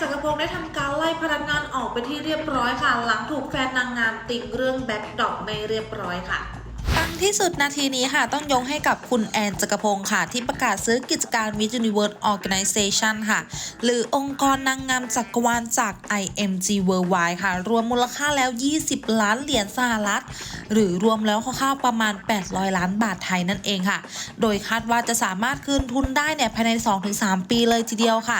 จักรพงศ์ได้ทำการไล่พนักงานออกไปที่เรียบร้อยค่ะ หลังถูกแฟนนางงามติงเรื่องแบ็คดอกไม่เรียบร้อยค่ะ ที่สุดนาทีนี้ค่ะต้องยกให้กับคุณแอนจักรพงศ์ค่ะ ที่ประกาศซื้อกิจการ Miss Universe Organization ค่ะ หรือองค์กรนางงามจักรวาลจาก IMG Worldwide ค่ะ รวมมูลค่าแล้ว 20 ล้านเหรียญสหรัฐ หรือรวมแล้วคร่าวๆประมาณ 800 ล้านบาทไทยนั่นเองค่ะ โดยคาดว่าจะสามารถคืนทุนได้เนี่ยภายใน 2-3 ปีเลยทีเดียวค่ะ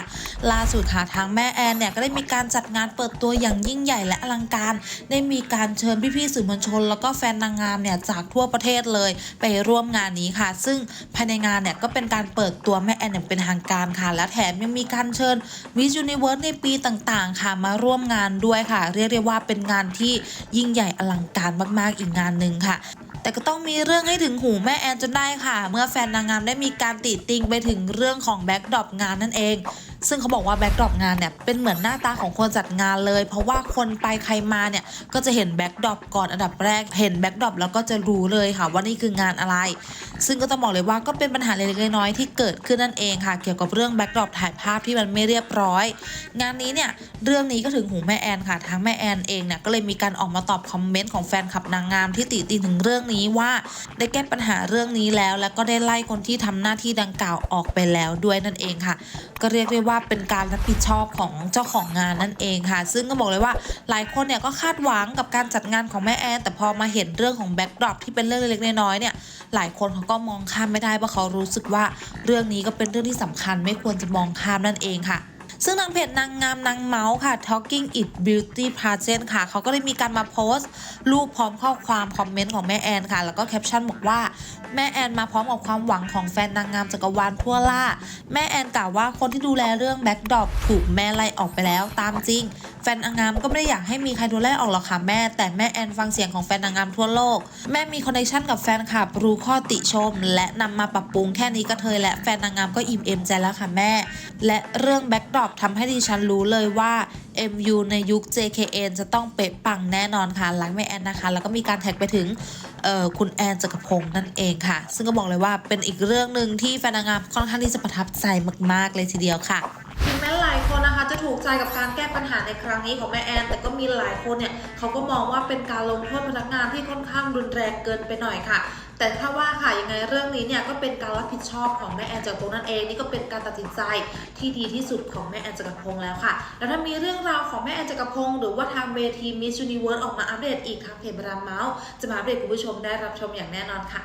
ล่าสุดค่ะทางแม่แอนเนี่ยก็ได้มีการจัดงานเปิดตัวอย่างยิ่งใหญ่และอลังการ ได้มีการเชิญพี่ๆสื่อมวลชน แล้วก็แฟนนางงามเนี่ยจากทั่วประเทศเลยไปร่วมงานนี้ค่ะ ซึ่งภายในงานเนี่ยก็เป็นการเปิดตัวแม่แอนอย่างเป็นทางการค่ะ และแถมยังมีการเชิญวิส u นิเวิร์สในปีต่างๆ ค่ะมาร่วมงานด้วยค่ะ เรียกได้ว่าเป็นงานที่ยิ่งใหญ่อลังการมากๆอีกงานหนึ่งค่ะแต่ก็ต้องมีเรื่องให้ถึงหูแม่แอนจนได้ค่ะ เมื่อแฟนนางงามได้มีการติติงไปถึงเรื่องของแบ็กดรอปงานนั่นเอง ซึ่งเขาบอกว่าแบ็กดรอปงานเนี่ยเป็นเหมือนหน้าตาของคนจัดงานเลย เพราะว่าคนไปใครมาเนี่ยก็จะเห็นแบ็กดรอปก่อนอันดับแรก เห็นแบ็กดรอปแล้วก็จะรู้เลยค่ะว่านี่คืองานอะไร ซึ่งก็ต้องบอกเลยว่าก็เป็นปัญหาเล็กๆน้อยๆที่เกิดขึ้นนั่นเองค่ะ เกี่ยวกับเรื่องแบ็กดรอปถ่ายภาพที่มันไม่เรียบร้อย งานนี้เนี่ยเรื่องนี้ก็ถึงหูแม่แอนค่ะทางแม่แอนเองเนี่ยก็เลยมีการออกมาตอบคอมเมนต์ของแฟนคลับนางงามที่ติติถึงเรื่องนี้ว่าได้แก้ปัญหาเรื่องนี้แล้ว แล้วก็ได้ไล่คนที่ทำหน้าที่ดังกล่าวออกไปแล้วด้วยนั่นเองค่ะ ก็เรียกได้ว่าเป็นการรับผิดชอบของเจ้าของงานนั่นเองค่ะ ซึ่งก็บอกเลยว่าหลายคนเนี่ยก็คาดหวังกับการจัดงานของแม่แอนแต่พอมาเห็นเรื่องของแบ็กดรอปที่เป็นเรื่องเล็กๆน้อยๆเนี่ยหลายคนเขาก็มองข้ามไม่ได้เพราะเขารู้สึกว่าเรื่องนี้ก็เป็นเรื่องที่สำคัญไม่ควรจะมองข้ามนั่นเองค่ะ ซึ่งทางเพจนางงามนางเมาส์ค่ะ Talking It Beauty Pageant ค่ะ เขาก็ได้มีการมาโพสต์ รูปพร้อมข้อความคอมเมนต์ของแม่แอนค่ะ แล้วก็แคปชั่นบอกว่าแม่แอนมาพร้อมกับความหวังของแฟนนางงามจักรวาลทั่วล่า แม่แอนกล่าวว่าคนที่ดูแลเรื่องแบ็กดรอปถูกแม่ไล่ออกไปแล้วตามจริง แฟนนางงามก็ไม่ได้อยากให้มีใครโดนไล่ออกหรอกค่ะแม่ แต่แม่แอนฟังเสียงของแฟนนางงามทั่วโลก แม่มีคอนเนคชั่นกับแฟนคลับรู้ข้อติชม และนำมาปรับปรุงแค่นี้ก็เทยและแฟนนางงามก็อิ่มเอมใจแล้วค่ะแม่ และเรื่องแบ็กดรอปทำให้ดิฉันรู้เลยว่า MU ในยุค JKN จะต้องเป๊ะปังแน่นอนค่ะรักแม่แอนนะคะ แล้วก็มีการแท็กไปถึงคุณแอนจักรพงศ์นั่นเองค่ะ ซึ่งก็บอกเลยว่าเป็นอีกเรื่องหนึ่งที่แฟนนางงามค่อนข้างที่จะประทับใจมาก ๆ เลยทีเดียวค่ะ แม้หลายคนนะคะจะถูกใจกับการแก้ปัญหาในครั้งนี้ของแม่แอน แต่ก็มีหลายคนเนี่ยเขาก็มองว่าเป็นการลงโทษพนักงานที่ค่อนข้างรุนแรงเกินไปหน่อยค่ะ แต่ถ้าว่าค่ะยังไงเรื่องนี้เนี่ยก็เป็นการรับผิดชอบของแม่แอนจักรพงศ์นั่นเองนี่ก็เป็นการตัดสินใจที่ดีที่สุดของแม่แอนจักรพงศ์แล้วค่ะ แล้วถ้ามีเรื่องราวของแม่แอนจักรพงศ์หรือว่าทางเวที Miss Universe ออกมาอัปเดตอีกค่ะเพจบรามเมาส์จะมาอัปเดตคุณผู้ชมได้รับชมอย่างแน่นอนค่ะ